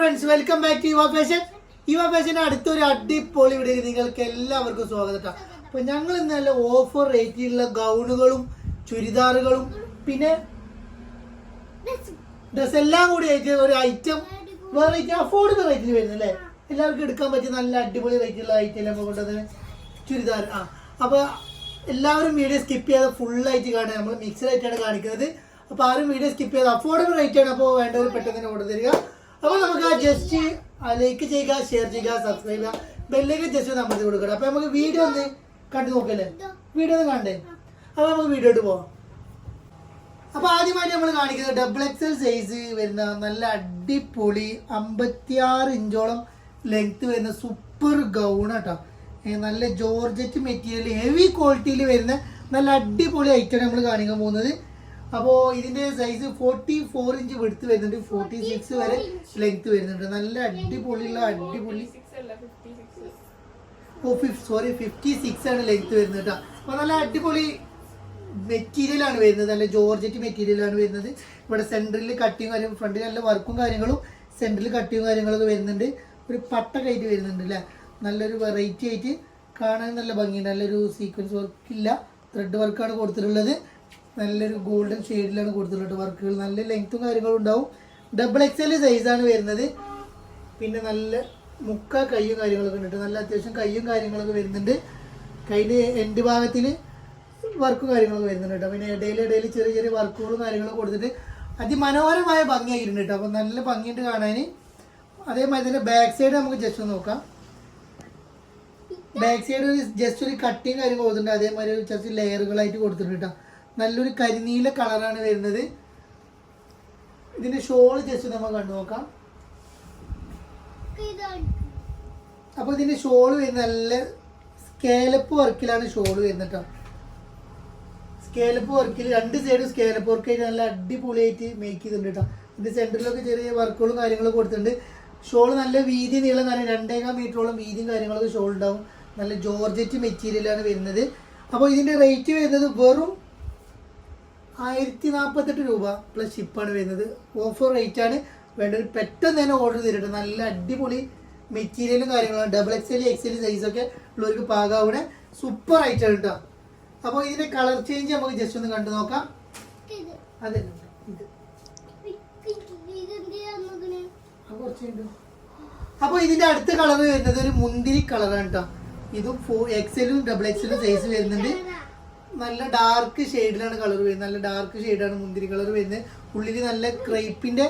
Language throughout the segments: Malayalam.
Friends welcome back to Yuva fashion Yuva fashion അടുത്തൊരു അടിപൊളി ഇവിടെ നിങ്ങൾക്ക് എല്ലാവർക്കും സ്വാഗതം അപ്പോൾ അപ്പൊ ഞങ്ങൾ ഇന്ന് നല്ല ഓഫർ റേറ്റിലുള്ള ഗൗണുകളും ചുരിദാറുകളും പിന്നെ ഡ്രസ് എല്ലാം കൂടി ആയിട്ട് ഒരു ഐറ്റം വെറൈറ്റി അഫോർഡബിൾ റേറ്റിൽ വരുന്നത് അല്ലേ എല്ലാവർക്കും എടുക്കാൻ പറ്റിയ നല്ല അടിപൊളി റേറ്റിലുള്ള ഐറ്റം നമ്മൾ കൊണ്ടുവന്നത്? ചുരിദാർ ആ. അപ്പൊ എല്ലാവരും വീഡിയോ സ്കിപ്പ് ചെയ്യാതെ ഫുൾ ആയിട്ട് കാണുക. നമ്മൾ മിക്സഡ് ആയിട്ടാണ് കാണിക്കുന്നത്. അപ്പൊ ആരും വീഡിയോ സ്കിപ്പ് ചെയ്യാതെ അഫോർഡബിൾ റേറ്റ് ആണ് അപ്പോൾ വേണ്ടവർ പെട്ടെന്ന് തന്നെ ഓർഡർ തരിക. അപ്പൊ നമുക്ക് ആ ജസ്റ്റ് ലൈക്ക് ചെയ്യുക ഷെയർ ചെയ്യുക സബ്സ്ക്രൈബ് ചെയ്യുക. ബെല്ലേക്ക് ജസ്റ്റ് നമ്മൾ കൊടുക്കണം. അപ്പൊ നമുക്ക് വീഡിയോ ഒന്ന് കണ്ടു നോക്കല്ലേ വീഡിയോ ഒന്ന് കണ്ടേ. അപ്പൊ നമുക്ക് വീഡിയോ ഇട്ട് പോവാം. അപ്പൊ ആദ്യമായിട്ട് നമ്മൾ കാണിക്കുന്നത് ഡബിൾ എക്സൽ സൈസ് വരുന്ന നല്ല അടിപൊളി അമ്പത്തിയാറ് ഇഞ്ചോളം ലെങ്ത് വരുന്ന സൂപ്പർ ഗൗൺ കേട്ടോ നല്ല ജോർജറ്റ് മെറ്റീരിയൽ ഹെവി ക്വാളിറ്റിയിൽ വരുന്ന നല്ല അടിപൊളി ഐറ്റം നമ്മൾ കാണിക്കാൻ പോകുന്നത്. അപ്പോൾ ഇതിന്റെ സൈസ് ഫോർട്ടി ഫോർ ഇഞ്ച് വെടുത്ത് വരുന്നുണ്ട്. ഫോർട്ടി സിക്സ് വരെ ലെങ്ത് വരുന്നുണ്ട്. നല്ല അടിപൊളിയുള്ള അടിപൊളി ഓ ഫിഫ് സോറി ഫിഫ്റ്റി സിക്സ് ആണ് ലെങ്ത് വരുന്നത് കേട്ടോ അപ്പോൾ നല്ല അടിപൊളി മെറ്റീരിയൽ ആണ് വരുന്നത്. നല്ല ജോർജറ്റ് മെറ്റീരിയൽ ആണ് വരുന്നത്. ഇവിടെ സെന്ററിൽ കട്ടിങ് കാര്യം ഫ്രണ്ടിൽ നല്ല വർക്കും കാര്യങ്ങളും സെന്ററിൽ കട്ടിങ് കാര്യങ്ങളൊക്കെ വരുന്നുണ്ട്. ഒരു പട്ട കയറ്റി വരുന്നുണ്ട് അല്ലേ നല്ലൊരു വെറൈറ്റി ആയിട്ട് കാണാൻ നല്ല ഭംഗിയുണ്ട്. നല്ലൊരു സീക്വൻസ് വർക്ക് ഇല്ല. ത്രെഡ് വർക്കാണ് കൊടുത്തിട്ടുള്ളത്. നല്ലൊരു ഗോൾഡൻ ഷെയ്ഡിലാണ് കൊടുത്തിട്ടുള്ളത് വർക്കുകൾ നല്ല ലെങ്ത്തും കാര്യങ്ങളും ഉണ്ടാവും. ഡബിൾ എക്സൽ സൈസാണ് വരുന്നത്. പിന്നെ നല്ല മുക്ക കയ്യും കാര്യങ്ങളൊക്കെ ഉണ്ട് നല്ല അത്യാവശ്യം കയ്യും കാര്യങ്ങളൊക്കെ വരുന്നുണ്ട്. കയ്യിൽ എൻഡ് ഭാഗത്തിൽ വർക്കും കാര്യങ്ങളൊക്കെ വരുന്നുണ്ട് കേട്ടോ. പിന്നെ ഇടയിൽ ഇടയിൽ ചെറിയ ചെറിയ വർക്കുകളും കാര്യങ്ങളും കൊടുത്തിട്ട് അതിമനോഹരമായ ഭംഗിയായിട്ടുണ്ട് കേട്ടോ. അപ്പോൾ നല്ല ഭംഗിയുണ്ട് കാണാൻ. അതേമാതിരി തന്നെ ബാക്ക് സൈഡ് നമുക്ക് ജസ്റ്റ് ഒന്ന് നോക്കാം. ബാക്ക് സൈഡ് ഒരു ജസ്റ്റ് ഒരു കട്ടിങ് കാര്യം കൊടുത്തിട്ടുണ്ട്. അതേമാതിരി ജസ്റ്റ് ലെയറുകളായിട്ട് കൊടുത്തിട്ടുണ്ട് കേട്ടോ. നല്ലൊരു കരിനീല കളറാണ് വരുന്നത്. ഇതിന്റെ ഷോൾ ജസ്റ്റ് നമ്മൾ കണ്ടു നോക്കാം. ഇതിന്റെ ഷോൾ വരുന്ന നല്ല സ്കേലപ്പ് വർക്കിലാണ് ഷോൾ വരുന്നത് സ്കേലപ്പ് വർക്കിൽ രണ്ട് സൈഡും സ്കേലപ്പ് വർക്ക് ആയിട്ട് നല്ല അടിപൊളിയായിട്ട് മേക്ക് ചെയ്തിട്ടുണ്ട് കേട്ടോ ഇതിന്റെ സെന്ററിലൊക്കെ ചെറിയ വർക്കുകളും കാര്യങ്ങളും കൊടുത്തിട്ടുണ്ട്. ഷോൾ നല്ല വീതി നീളം കാര്യം രണ്ടേകാൽ മീറ്ററോളം വീതിയും കാര്യങ്ങളൊക്കെ ഷോൾ ഉണ്ടാവും. നല്ല ജോർജറ്റ് മെറ്റീരിയലാണ് വരുന്നത്. അപ്പോൾ ഇതിന്റെ റേറ്റ് വരുന്നത് വെറും ആയിരത്തി നാൽപ്പത്തെട്ട് രൂപ പ്ലസ് ഷിപ്പാണ് വരുന്നത്. ഓഫർ റേറ്റ് ആണ്. വേണ്ടത് പെട്ടെന്ന് തന്നെ ഓർഡർ ചെയ്തിട്ട് നല്ല അടിപൊളി മെറ്റീരിയലും കാര്യങ്ങളാണ് double X L X L സൈസൊക്കെ ഉള്ളവർക്ക് പാകാവുന്ന സൂപ്പർ ഐറ്റം കേട്ടോ അപ്പോൾ ഇതിന്റെ കളർ ചേഞ്ച് നമുക്ക് ജസ്റ്റ് ഒന്ന് കണ്ടു നോക്കാം. അതെ ഇത്. അപ്പോൾ ഇതിന്റെ അടുത്ത കളർ വരുന്നത് ഒരു മുന്തിരി കളറാണ് കേട്ടോ ഇതും ഫോർ എക്സലും ഡബിൾ എക്സലും സൈസ് വരുന്നുണ്ട്. നല്ല ഡാർക്ക് ഷെയ്ഡിലാണ് കളർ വരുന്നത്. നല്ല ഡാർക്ക് ഷെയ്ഡാണ് മുന്തിരി കളർ വരുന്നത്. ഉള്ളിൽ നല്ല ക്രൈപ്പിന്റെ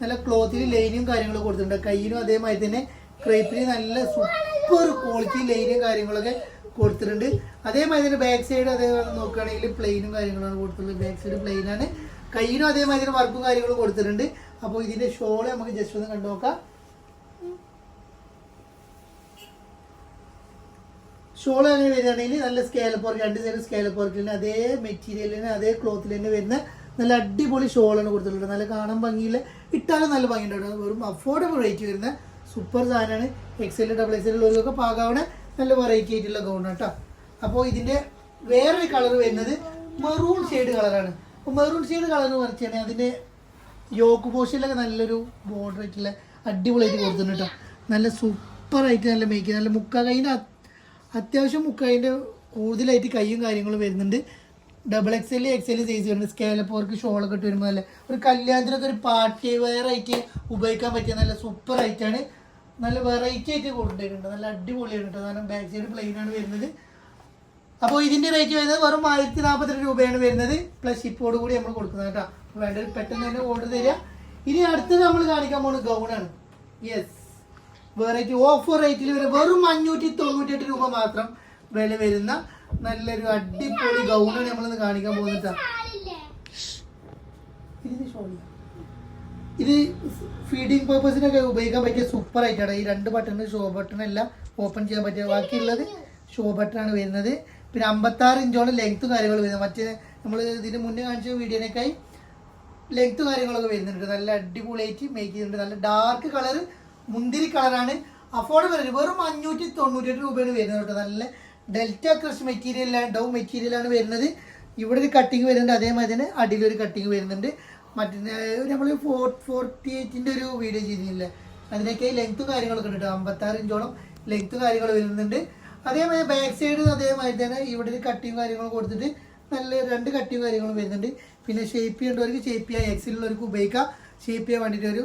നല്ല ക്ലോത്തിൽ ലൈനും കാര്യങ്ങളും കൊടുത്തിട്ടുണ്ട്. കയ്യിനും അതേമാതിരി തന്നെ ക്രൈപ്പിന് നല്ല സൂപ്പർ ക്വാളിറ്റി ലൈനും കാര്യങ്ങളൊക്കെ കൊടുത്തിട്ടുണ്ട്. അതേമാതിരി തന്നെ ബാക്ക് സൈഡ് അതേപോലെ നോക്കുകയാണെങ്കിൽ പ്ലെയിനും കാര്യങ്ങളാണ് കൊടുത്തിട്ടുള്ളത്. ബാക്ക് സൈഡ് പ്ലെയിനാണ് കയ്യിനും അതേമാതിരി വർക്കും കാര്യങ്ങളും കൊടുത്തിട്ടുണ്ട്. അപ്പോൾ ഇതിന്റെ ഷോൾ നമുക്ക് ജസ്റ്റ് ഒന്ന് കണ്ടു നോക്കാം. ഷോൾ അങ്ങനെ വരികയാണെങ്കിൽ നല്ല സ്കേലപ്പ് വർക്ക് രണ്ട് സൈഡ് സ്കേലപ്പ് തന്നെ അതേ മെറ്റീരിയലിന് അതേ ക്ലോത്തിൽ തന്നെ വരുന്ന നല്ല അടിപൊളി ഷോളാണ് കൊടുത്തിട്ടുള്ളത്. നല്ല കാണാൻ ഭംഗിയില്ല ഇട്ടാലും നല്ല ഭംഗിയുണ്ടാവും വെറും അഫോർഡബിൾ റേറ്റ് വരുന്ന സൂപ്പർ സാധനമാണ്. എക്സൽ ഡബിൾ എക്സൽ ഉള്ളവർക്കൊക്കെ പാകാവണ നല്ല വെറൈറ്റി ആയിട്ടുള്ള ഗൗൺ കേട്ടോ. അപ്പോൾ ഇതിന്റെ വേറൊരു കളർ വരുന്നത് മെറൂൺ ഷെയ്ഡ് കളറാണ് അപ്പോൾ മെറൂൺ ഷെയ്ഡ് കളർ എന്ന് പറഞ്ഞാൽ അതിന്റെ യോക്ക് പോഷനിലൊക്കെ നല്ലൊരു ബോർഡർ ആയിട്ടുള്ള അടിപൊളിയായിട്ട് കൊടുത്തിട്ടുണ്ട് കേട്ടോ. നല്ല സൂപ്പറായിട്ട് നല്ല മേക്ക് നല്ല മുക്ക കൈന്റെ അത്യാവശ്യം മുക്കായിന്റെ കൂടുതലായിട്ട് കൈയും കാര്യങ്ങളും വരുന്നുണ്ട്. Double X L X L size വരുന്നുണ്ട്. സ്കേലപ്പ് വർക്ക് ഷോളൊക്കെ ഇട്ട് വരുമ്പോൾ നല്ല ഒരു കല്യാണത്തിനൊക്കെ ഒരു പാർട്ടി വെയർ ആയിട്ട് ഉപയോഗിക്കാൻ പറ്റിയ നല്ല സൂപ്പർ ആയിട്ടാണ് നല്ല വെറൈറ്റി ആയിട്ട് കൊണ്ടുവരുന്നുണ്ട്. നല്ല അടിപൊളിയാണ് കേട്ടോ കാരണം ബാക്ക് സൈഡ് പ്ലെയിൻ ആണ് വരുന്നത്. അപ്പോൾ ഇതിന്റെ റേറ്റ് വരുന്നത് വെറും ആയിരത്തി നാൽപ്പത്തെട്ട് രൂപയാണ് വരുന്നത്. പ്ലസ് ഷിപ്പോട് കൂടി നമ്മൾ കൊടുക്കുന്നത് കേട്ടോ വേണ്ടത് പെട്ടെന്ന് തന്നെ ഓർഡർ തരിക ഇനി അടുത്തത് നമ്മൾ കാണിക്കാൻ പോകുന്നത് ഗൗണാണ് യെസ് വെറൈറ്റി ഓഫർ റേറ്റിൽ വരെ വെറും അഞ്ഞൂറ്റി തൊണ്ണൂറ്റെട്ട് രൂപ മാത്രം വില വരുന്ന നല്ലൊരു അടിപൊളി ഗൗണാണ് നമ്മളിന്ന് കാണിക്കാൻ പോകുന്നത് ഇത് ഫീഡിങ് പർപ്പസിനൊക്കെ ഉപയോഗിക്കാൻ പറ്റിയ സൂപ്പർ ആയിട്ടാണ് ഈ രണ്ട് ബട്ടൺ ഷോ ബട്ടൺ എല്ലാം ഓപ്പൺ ചെയ്യാൻ പറ്റിയ ബാക്കിയുള്ളത് ഷോ ബട്ടൺ ആണ് വരുന്നത്. പിന്നെ അമ്പത്താറ് ഇഞ്ചോളം ലെങ്ത്തും കാര്യങ്ങളും വരുന്നത്. മറ്റേ നമ്മൾ ഇതിന് മുന്നേ കാണിച്ച വീഡിയോനേക്കായി ലെങ്ത്ത് കാര്യങ്ങളൊക്കെ വരുന്നുണ്ട് നല്ല അടിപൊളിയായിട്ട് മേക്ക് ചെയ്തിട്ടുണ്ട്. നല്ല ഡാർക്ക് കളർ മുന്തിരി കളറാണ് അഫോർഡബിൾ വെറും അഞ്ഞൂറ്റി തൊണ്ണൂറ്റെട്ട് രൂപയാണ് വരുന്നത് കേട്ടോ. നല്ല ഡെൽറ്റ ക്രഷ് മെറ്റീരിയലാണ് ഡൗ മെറ്റീരിയലാണ് വരുന്നത്. ഇവിടെ ഒരു കട്ടിങ് വരുന്നുണ്ട്. അതേമാതിരി തന്നെ അടിയിലൊരു കട്ടിങ് വരുന്നുണ്ട്. മറ്റേ നമ്മൾ ഫോർ ഫോർട്ടി എയ്റ്റിന്റെ ഒരു വീഡിയോ ചെയ്തില്ലേ അതിനൊക്കെ ലെങ്ത്തും കാര്യങ്ങളൊക്കെ ഉണ്ട് കേട്ടോ. അമ്പത്താറ് ഇഞ്ചോളം ലെങ്ത്തും കാര്യങ്ങൾ വരുന്നുണ്ട്. അതേമാതിരി ബാക്ക് സൈഡ് അതേമാതിരി തന്നെ ഇവിടെ ഒരു കട്ടിയും കാര്യങ്ങളും കൊടുത്തിട്ട് നല്ല രണ്ട് കട്ടിയും കാര്യങ്ങളും വരുന്നുണ്ട്. പിന്നെ ഷേപ്പ് ചെയ്യേണ്ടവർക്ക് ഷേപ്പ് ചെയ്യാം. എക്സിലുള്ളവർക്ക് ഉപയോഗിക്കാം. ഷേപ്പ് ചെയ്യാൻ വേണ്ടിയിട്ട് ഒരു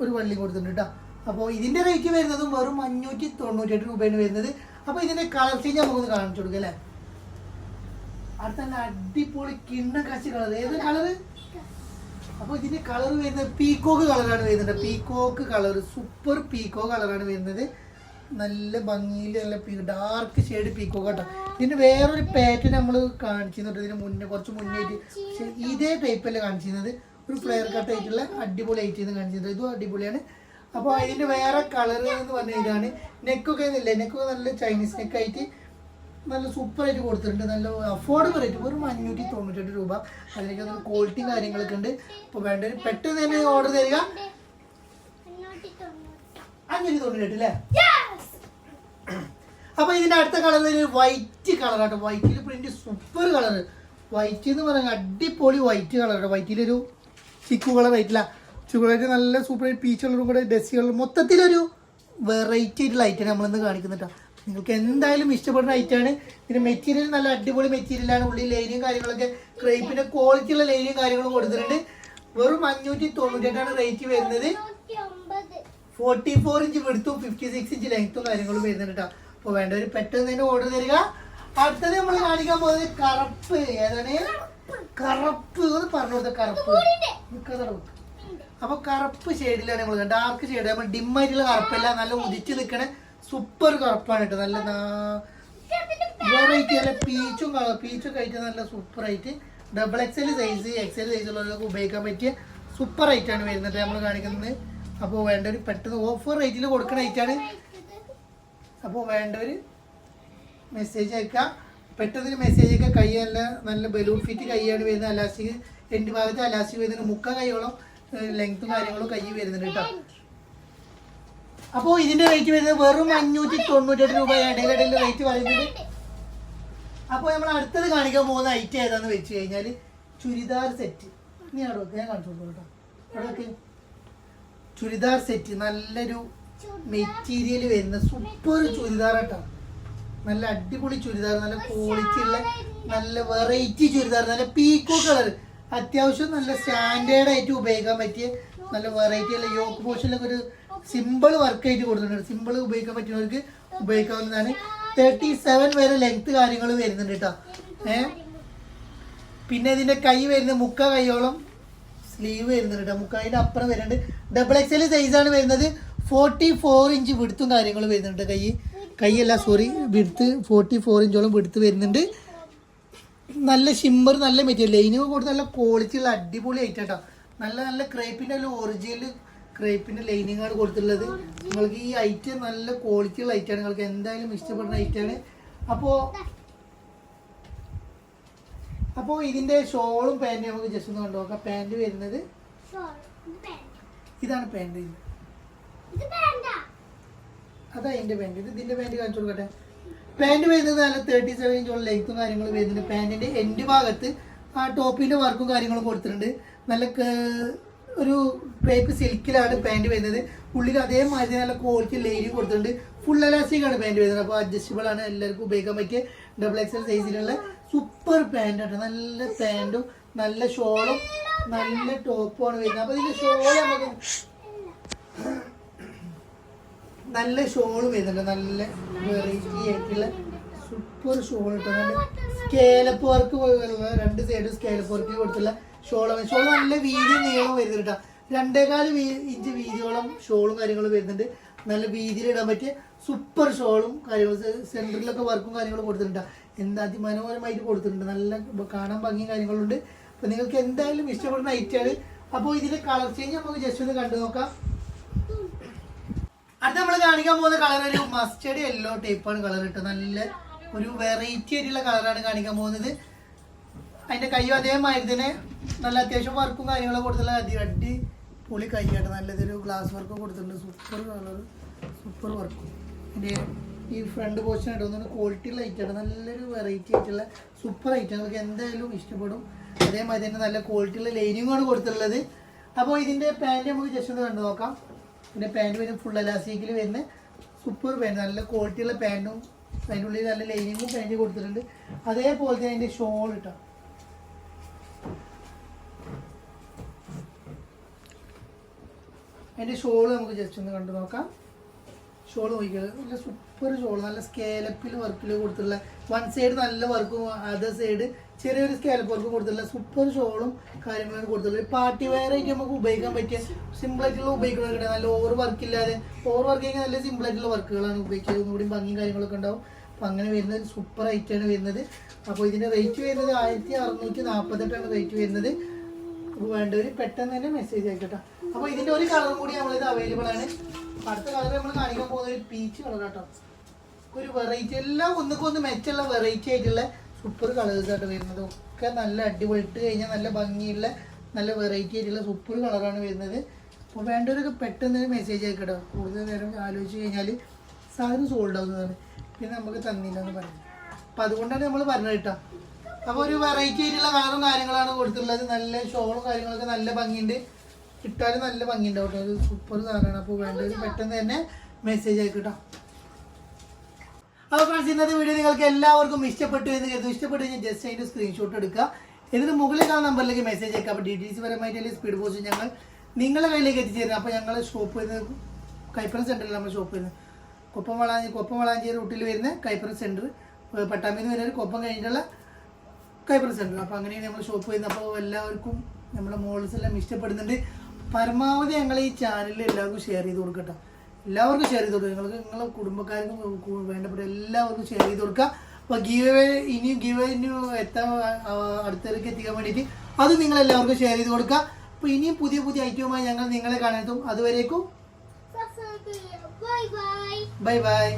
ഒരു വള്ളി കൊടുത്തിട്ടുണ്ട് കേട്ടോ അപ്പോൾ ഇതിന്റെ റേറ്റ് വരുന്നതും വെറും അഞ്ഞൂറ്റി തൊണ്ണൂറ്റെട്ട് രൂപയാണ് വരുന്നത്. അപ്പോൾ ഇതിന്റെ കളർ ചേഞ്ച് നമുക്കൊന്ന് കാണിച്ചു കൊടുക്കുക അല്ലേ? അടുത്ത തന്നെ അടിപൊളി കിണ്ണ കാശി കളർ ഏത് കളറ് അപ്പോൾ ഇതിന്റെ കളർ വരുന്നത് പീക്കോക്ക് കളറാണ് വരുന്നത് പീക്കോക്ക് കളർ സൂപ്പർ പീക്കോ കളറാണ് വരുന്നത്. നല്ല ഭംഗിയിൽ നല്ല ഡാർക്ക് ഷെയ്ഡ് പീക്കോ കേട്ടോ ഇതിന്റെ വേറൊരു പാറ്റേൺ നമ്മൾ കാണിച്ചിരുന്നുണ്ട് ഇതിന് മുന്നേ കുറച്ച് മുന്നേ ആയിട്ട്. പക്ഷേ ഇതേ ടൈപ്പല്ല കാണിച്ചിരുന്നത്. ഒരു ഫ്ലെയർ കട്ട് ആയിട്ടുള്ള അടിപൊളി ഐറ്റം എന്ന് കാണിച്ചത് ഇതും അടിപൊളിയാണ്. അപ്പോൾ ഇതിന്റെ വേറെ കളർ എന്ന് പറഞ്ഞ ഇതാണ്. നെക്കൊക്കെ ഇല്ല നെക്കൊക്കെ നല്ല ചൈനീസ് നെക്ക് ആയിട്ട് നല്ല സൂപ്പർ ആയിട്ട് കൊടുത്തിട്ടുണ്ട്. നല്ല അഫോർഡബിൾ റേറ്റ് വെറും അഞ്ഞൂറ്റി തൊണ്ണൂറ്റെട്ട് രൂപ. അതിലേക്ക് നല്ല ക്വാളിറ്റിയും കാര്യങ്ങളൊക്കെ ഉണ്ട്. അപ്പോൾ വേണ്ട പെട്ടെന്ന് തന്നെ ഓർഡർ തരിക. അഞ്ഞൂറ്റി തൊണ്ണൂറ്റെട്ട് അല്ലേ അപ്പോൾ ഇതിന്റെ അടുത്ത കളർ വൈറ്റ് കളറാട്ടോ വൈറ്റിൽ പ്രിന്റ് സൂപ്പർ കളർ വൈറ്റ് എന്ന് പറഞ്ഞാൽ അടിപൊളി വൈറ്റ് കളറാണ് വൈറ്റിലൊരു ചിക്കു കളർ ആയിട്ടില്ല ചിക്കു നല്ല സൂപ്പർ പീച്ച് കളറും കൂടെ ഡെസ്സി കളറും മൊത്തത്തിലൊരു വെറൈറ്റി ആയിട്ടുള്ള ഐറ്റം നമ്മളിന്ന് കാണിക്കുന്നത് കേട്ടോ നിങ്ങൾക്ക് എന്തായാലും ഇഷ്ടപ്പെടുന്ന ഐറ്റമാണ് ഇതിന്റെ മെറ്റീരിയൽ നല്ല അടിപൊളി മെറ്റീരിയലാണ് ഉള്ളിൽ ലൈനും കാര്യങ്ങളൊക്കെ ക്രേപ്പിന്റെ ക്വാളിറ്റിയുള്ള ലൈനിയും കാര്യങ്ങളും കൊടുത്തിട്ടുണ്ട്. വെറും അഞ്ഞൂറ്റി തൊണ്ണൂറ്റെട്ടാണ് റേറ്റ് വരുന്നത്. ഫോർട്ടി ഫോർ ഇഞ്ച് വെടുത്തും ഫിഫ്റ്റി സിക്സ് ഇഞ്ച് ലെങ്ത്തും കാര്യങ്ങളും വരുന്നുണ്ട് കേട്ടോ അപ്പോൾ വേണ്ടവർ പെട്ടെന്ന് തന്നെ ഓർഡർ തരിക. അടുത്തത് നമ്മൾ കാണിക്കാൻ പോകുന്നത് കറുപ്പ്. ഏതാണ്? കറുപ്പ് എന്ന് പറഞ്ഞു കൊടുത്ത കറുപ്പ്. നിൽക്കാതെ. അപ്പൊ കറുപ്പ് ഷെയ്ഡിലാണ് നമ്മൾ ഡാർക്ക് ഷെയ്ഡ് നമ്മൾ ഡിം ആയിട്ടുള്ള കറുപ്പല്ല. നല്ല ഉദിച്ച് നിൽക്കണ സൂപ്പർ കറുപ്പാണ് കേട്ടോ. നല്ല വെറൈറ്റി നല്ല പീച്ചും പീച്ചും ആയിട്ട് നല്ല സൂപ്പർ ആയിട്ട്. Double XL size XL size ഉള്ളവർക്ക് ഉപയോഗിക്കാൻ പറ്റിയ സൂപ്പർ ആണ് വരുന്നത് നമ്മൾ കാണിക്കുന്നത്. അപ്പോൾ വേണ്ടവർ പെട്ടെന്ന് ഓഫർ റേറ്റിൽ കൊടുക്കുന്ന ഐറ്റാണ് അപ്പോൾ വേണ്ടവർ മെസ്സേജ് അയക്കാം. പെട്ടെന്ന് മെസ്സേജ് ഒക്കെ കൈ നല്ല നല്ല ബലൂൺ ഫിറ്റ് കൈയാണ് വരുന്നത്. അലാസ്റ്റിക് എന്റെ ഭാഗത്ത് അലാസ്റ്റിക് വരുന്നത് മുക്ക കൈയോളം ലെങ്ത്തും കാര്യങ്ങളും കൈ വരുന്നുണ്ട് കേട്ടോ. അപ്പോൾ ഇതിന്റെ റേറ്റ് വരുന്നത് വെറും അഞ്ഞൂറ്റി തൊണ്ണൂറ്റെട്ട് രൂപ ഇടയിലിടയിൽ റേറ്റ് പറയുന്നത്. അപ്പോൾ നമ്മൾ അടുത്തത് കാണിക്കാൻ പോകുന്ന ഐറ്റം ഏതാന്ന് വെച്ച് കഴിഞ്ഞാൽ ചുരിദാർ സെറ്റ് നീ അവിടെ വെക്ക്, ഞാൻ കാണിച്ചോളൂ കേട്ടോ. അവിടെ വെക്ക്. ചുരിദാർ സെറ്റ് നല്ലൊരു മെറ്റീരിയൽ വരുന്ന സൂപ്പർ ചുരിദാർ കേട്ടോ നല്ല അടിപൊളി ചുരിദാർ നല്ല ക്വാളിറ്റി ഉള്ള നല്ല വെറൈറ്റി ചുരിദാർ നല്ല പീക്കോ കളർ അത്യാവശ്യം നല്ല സ്റ്റാൻഡേർഡ് ആയിട്ട് ഉപയോഗിക്കാൻ പറ്റിയ നല്ല വെറൈറ്റി ഉള്ള യോക്ക് പോഷനിലൊക്കെ ഒരു സിമ്പിൾ വർക്ക് ആയിട്ട് കൊടുത്തിട്ടുണ്ട്. സിമ്പിൾ ഉപയോഗിക്കാൻ പറ്റുന്നവർക്ക് ഉപയോഗിക്കാവുന്നതാണ്. തേർട്ടി സെവൻ വരെ ലെങ്ത് കാര്യങ്ങൾ വരുന്നുണ്ട് കേട്ടോ. ഏ? പിന്നെ ഇതിന്റെ കൈ വരുന്നത് മുക്ക കൈയോളം സ്ലീവ് വരുന്നുണ്ട് കേട്ടോ. മുക്കാതിന്റെ അപ്പുറം വരുന്നുണ്ട്. ഡബിൾ എക്സ് എൽ സൈസാണ് വരുന്നത്. ഫോർട്ടി ഫോർ ഇഞ്ച് വിടുത്തും കാര്യങ്ങളും വരുന്നുണ്ട് കൈ. കൈയല്ല സോറി വിടുത്ത് ഫോർട്ടി ഫോർ ഇഞ്ചോളം വിടുത്ത് വരുന്നുണ്ട്. നല്ല ഷിമ്മർ നല്ല മെറ്റീരിയൽ ലൈനിങ് കൊടുത്ത് നല്ല ക്വാളിറ്റി ഉള്ള അടിപൊളി ആയിട്ട് കേട്ടോ നല്ല നല്ല ക്രേപ്പിന്റെ ഒരു ഒറിജിനൽ ക്രേപ്പിന്റെ ലൈനിങ്ങാണ് ആണ് കൊടുത്തിട്ടുള്ളത്. നിങ്ങൾക്ക് ഈ ഐറ്റം നല്ല ക്വാളിറ്റി ഉള്ള ഐറ്റാണ് നിങ്ങൾക്ക് എന്തായാലും ഇഷ്ടപ്പെടുന്ന ഐറ്റാണ് അപ്പോൾ അപ്പോൾ ഇതിന്റെ ഷോളും പാന്റും നമുക്ക് ജസ്റ്റ് ഒന്ന് കണ്ടു നോക്കാം. പാന്റ് വരുന്നത്? ഇതാണ് പാന്റ് അതാ എന്റെ പാന്റ് ഇത് ഇതിന്റെ പാന്റ് കാണിച്ചു കൊടുക്കട്ടെ? പാന്റ് വരുന്നത് നല്ല തേർട്ടി സെവൻ ഇഞ്ചോളം ലെങ്ത്തും കാര്യങ്ങളും വരുന്നുണ്ട്. പാന്റിന്റെ എൻഡ് ഭാഗത്ത് ആ ടോപ്പിന്റെ വർക്കും കാര്യങ്ങളും കൊടുത്തിട്ടുണ്ട്. നല്ല ഒരു പേപ്പ് സിൽക്കിലാണ് പാന്റ് വരുന്നത്. ഉള്ളിൽ അതേമാതിരി നല്ല ക്വാളിറ്റി ലൈനിങ് കൊടുത്തിട്ടുണ്ട്. ഫുൾ എലാസ്റ്റിക് ആണ് പാന്റ് വരുന്നത്. അപ്പോൾ അഡ്ജസ്റ്റബിൾ ആണ്. എല്ലാവർക്കും ഉപയോഗിക്കാൻ പറ്റിയ ഡബിൾ എക്സൽ സൈസിലുള്ള സൂപ്പർ പാന്റ് ആണ് നല്ല പാന്റും നല്ല ഷോളും നല്ല ടോപ്പുമാണ് വരുന്നത്. അപ്പോൾ ഇതിന്റെ ഷോൾ നമുക്ക് നല്ല ഷോൾ വരുന്നുണ്ട്. നല്ല വെറൈറ്റി ആയിട്ടുള്ള സൂപ്പർ ഷോൾ ഇട്ടുണ്ട് സ്കേലപ്പ് വർക്ക് രണ്ട് സൈഡ് സ്കേലപ്പ് വർക്ക് കൊടുത്തുള്ള ഷോളാണ് ഷോൾ നല്ല വീതി നീളം വരുന്നുണ്ട് കേട്ടോ രണ്ടേകാൽ ഇഞ്ച് വീതിയോളം ഷോളും കാര്യങ്ങളും വരുന്നുണ്ട്. നല്ല വീതിയിൽ ഇടാൻ പറ്റിയ സൂപ്പർ ഷോളും കാര്യങ്ങളും സെന്ററിലൊക്കെ വർക്കും കാര്യങ്ങളും കൊടുത്തിട്ടുണ്ട് എന്താ അതിമനോഹരമായിട്ട് കൊടുത്തിട്ടുണ്ട്. നല്ല കാണാൻ ഭംഗിയും കാര്യങ്ങളുണ്ട് അപ്പോൾ നിങ്ങൾക്ക് എന്തായാലും ഇഷ്ടപ്പെടുന്ന ഐറ്റാണ് അപ്പോൾ ഇതിന്റെ കളർ ചേഞ്ച് നമുക്ക് ജസ്റ്റ് ഒന്ന് കണ്ടു നോക്കാം. അടുത്ത നമ്മൾ കാണിക്കാൻ പോകുന്ന കളർ ഒരു മസ്റ്റേഡ് യെല്ലോ ടൈപ്പാണ് കളർ ഇട്ടത്. നല്ല ഒരു വെറൈറ്റി ആയിട്ടുള്ള കളറാണ് കാണിക്കാൻ പോകുന്നത്. അതിന്റെ കയ്യും അതേമാതിരി തന്നെ നല്ല അത്യാവശ്യം വർക്കും കാര്യങ്ങളൊക്കെ കൊടുത്തുള്ള അടി അടി പൊളി കൈയായിട്ട് നല്ലതൊരു ഗ്ലാസ് വർക്ക് കൊടുത്തിട്ടുണ്ട്. സൂപ്പർ കളർ സൂപ്പർ വർക്കും അതിന്റെ ഈ ഫ്രണ്ട് പോർഷൻ ക്വാളിറ്റി ലൈറ്റ് ആണ്. നല്ലൊരു വെറൈറ്റി ആയിട്ടുള്ള സൂപ്പർ ഐറ്റം നമുക്ക് എന്തായാലും ഇഷ്ടപ്പെടും. അതേമാതിരി തന്നെ നല്ല ക്വാളിറ്റിയുള്ള ആണ് കൊടുത്തിട്ടുള്ളത്. അപ്പോൾ ഇതിന്റെ പാന്റ് നമുക്ക് ജസ്റ്റ് ഒന്ന് കണ്ടു നോക്കാം. പിന്നെ പാന്റ് വരും ഫുൾ അലാസ്റ്റിക്കിൽ വരുന്ന സൂപ്പർ പാന്റ് നല്ല ക്വാളിറ്റിയുള്ള പാന്റും അതിന്റെ ഉള്ളിൽ നല്ല ലൈനിങ്ങും പാന്റ് കൊടുത്തിട്ടുണ്ട്. അതേപോലെ തന്നെ അതിന്റെ ഷോൾ ഇട്ടോ. അതിന്റെ ഷോൾ നമുക്ക് ജസ്റ്റ് ഒന്ന് കണ്ടു നോക്കാം. ഷോൾ നോക്കിയത് നല്ല സൂപ്പർ ഷോൾ നല്ല സ്കേലപ്പിൽ വർക്കിൽ കൊടുത്തിട്ടുള്ള വൺ സൈഡ് നല്ല വർക്കും അതർ സൈഡ് ചെറിയൊരു സ്കേലപ്പ് വർക്കും കൊടുത്തിട്ടുള്ള സൂപ്പർ ഷോളും കാര്യങ്ങളാണ് കൊടുത്തിട്ടുള്ളത്. പാർട്ടി വെയർ ആയിട്ട് നമുക്ക് ഉപയോഗിക്കാൻ പറ്റിയ സിമ്പിൾ ആയിട്ടുള്ള ഉപയോഗിക്കുന്നത് നല്ല ഓവർ വർക്ക് ഇല്ലാതെ ഓവർ വർക്ക് കഴിഞ്ഞാൽ നല്ല സിമ്പിൾ ആയിട്ടുള്ള വർക്കുകളാണ് ഉപയോഗിക്കുന്നത്. ഒന്നുകൂടി ഭംഗിയും കാര്യങ്ങളൊക്കെ ഉണ്ടാവും. അപ്പോൾ അങ്ങനെ വരുന്നത് സൂപ്പർ ഐറ്റാണ് വരുന്നത്. അപ്പോൾ ഇതിന്റെ റേറ്റ് വരുന്നത് ആയിരത്തി അറുന്നൂറ്റി നാൽപ്പത്തെട്ടാണ് റേറ്റ് വരുന്നത് വേണ്ടവർ പെട്ടെന്ന് തന്നെ മെസ്സേജ് ആയിക്കോട്ടെ അപ്പോൾ ഇതിന്റെ ഒരു കളർ കൂടി നമ്മളിത് അവൈലബിൾ ആണ്. അടുത്ത കളർ നമ്മൾ കാണിക്കാൻ പോകുന്ന ഒരു പീച്ച് കളർ കേട്ടോ ഒരു വെറൈറ്റി എല്ലാം ഒന്നുക്കൊന്ന് മെച്ചുള്ള വെറൈറ്റി ആയിട്ടുള്ള സൂപ്പർ കളേഴ്സ് ആയിട്ട് വരുന്നത്. ഒക്കെ നല്ല അടിപൊളി ഇട്ട് കഴിഞ്ഞാൽ നല്ല ഭംഗിയുള്ള നല്ല വെറൈറ്റി ആയിട്ടുള്ള സൂപ്പർ കളറാണ് വരുന്നത്. അപ്പോൾ വേണ്ടവരൊക്കെ പെട്ടെന്ന് ഒരു മെസ്സേജ് ആയിക്കട്ടോ കൂടുതൽ നേരം ആലോചിച്ച് കഴിഞ്ഞാൽ സാധനം സോൾഡ് ആവുന്നതാണ്. പിന്നെ നമുക്ക് തന്നില്ല എന്ന് പറഞ്ഞു അപ്പോൾ അതുകൊണ്ടാണ് നമ്മൾ പറഞ്ഞത് കേട്ടോ. അപ്പോൾ ഒരു വെറൈറ്റി ആയിട്ടുള്ള കളറും കാര്യങ്ങളാണ് കൊടുത്തിട്ടുള്ളത്. നല്ല ഷോളും കാര്യങ്ങളൊക്കെ നല്ല ഭംഗിയുണ്ട്. ഇട്ടാലും നല്ല ഭംഗി ഉണ്ടാവും സൂപ്പർ സാധനമാണ്. അപ്പോൾ വേണ്ടവർ പെട്ടെന്ന് തന്നെ മെസ്സേജ് അയക്കട്ടോ അപ്പോൾ ഫ്രണ്ട്സ് ഇന്നത്തെ വീഡിയോ നിങ്ങൾക്ക് എല്ലാവർക്കും ഇഷ്ടപ്പെട്ടു എന്ന് കരുതും ഇഷ്ടപ്പെട്ടു കഴിഞ്ഞാൽ ജസ്റ്റ് അതിന്റെ സ്ക്രീൻഷോട്ട് എടുക്കുക. എന്നിട്ട് മുകളിൽ കാണുന്ന നമ്പറിലേക്ക് മെസ്സേജ് അയക്കുക അപ്പോൾ ഡീറ്റെയിൽസ് പരമായിട്ട് സ്പീഡ് പോസ്റ്റ് ഞങ്ങൾ നിങ്ങളുടെ കയ്യിലേക്ക് എത്തിച്ചേരുന്നത്. അപ്പോൾ ഞങ്ങൾ ഷോപ്പ് ഇത് കൈപ്പറ സെന്ററിൽ നമ്മൾ ഷോപ്പ് ചെയ്യുന്നത് കൊപ്പം വളാഞ്ചി കൊപ്പം വളാഞ്ചേരി റൂട്ടിൽ വരുന്ന കൈപ്പറ സെന്റർ പട്ടാമ്പിന്ന് വരുന്ന ഒരു കൊപ്പം കഴിഞ്ഞിട്ടുള്ള കൈപ്പറ സെന്റർ അപ്പോൾ അങ്ങനെയാണ് നമ്മൾ ഷോപ്പ് ചെയ്യുന്നത് അപ്പോൾ എല്ലാവർക്കും നമ്മുടെ മോൾസ് എല്ലാം ഇഷ്ടപ്പെടുന്നുണ്ട്. പരമാവധി ഞങ്ങൾ ഈ ചാനലിൽ എല്ലാവർക്കും ഷെയർ ചെയ്ത് കൊടുക്കട്ടോ. എല്ലാവർക്കും ഷെയർ ചെയ്ത് കൊടുക്കുക നിങ്ങൾക്ക് നിങ്ങളുടെ കുടുംബക്കാർക്കും വേണ്ടപ്പെട്ട എല്ലാവർക്കും ഷെയർ ചെയ്ത് കൊടുക്കുക അപ്പോൾ ഗീവ് ഇനിയും ഗീവ് എത്താൻ ആ, അടുത്തേക്ക് എത്തിക്കാൻ വേണ്ടിയിട്ട് അത് നിങ്ങൾ എല്ലാവർക്കും ഷെയർ ചെയ്ത് കൊടുക്കുക അപ്പോൾ ഇനിയും പുതിയ പുതിയ ഐറ്റവുമായി ഞങ്ങൾ നിങ്ങളെ കാണാത്തും അതുവരേക്കും. Bye bye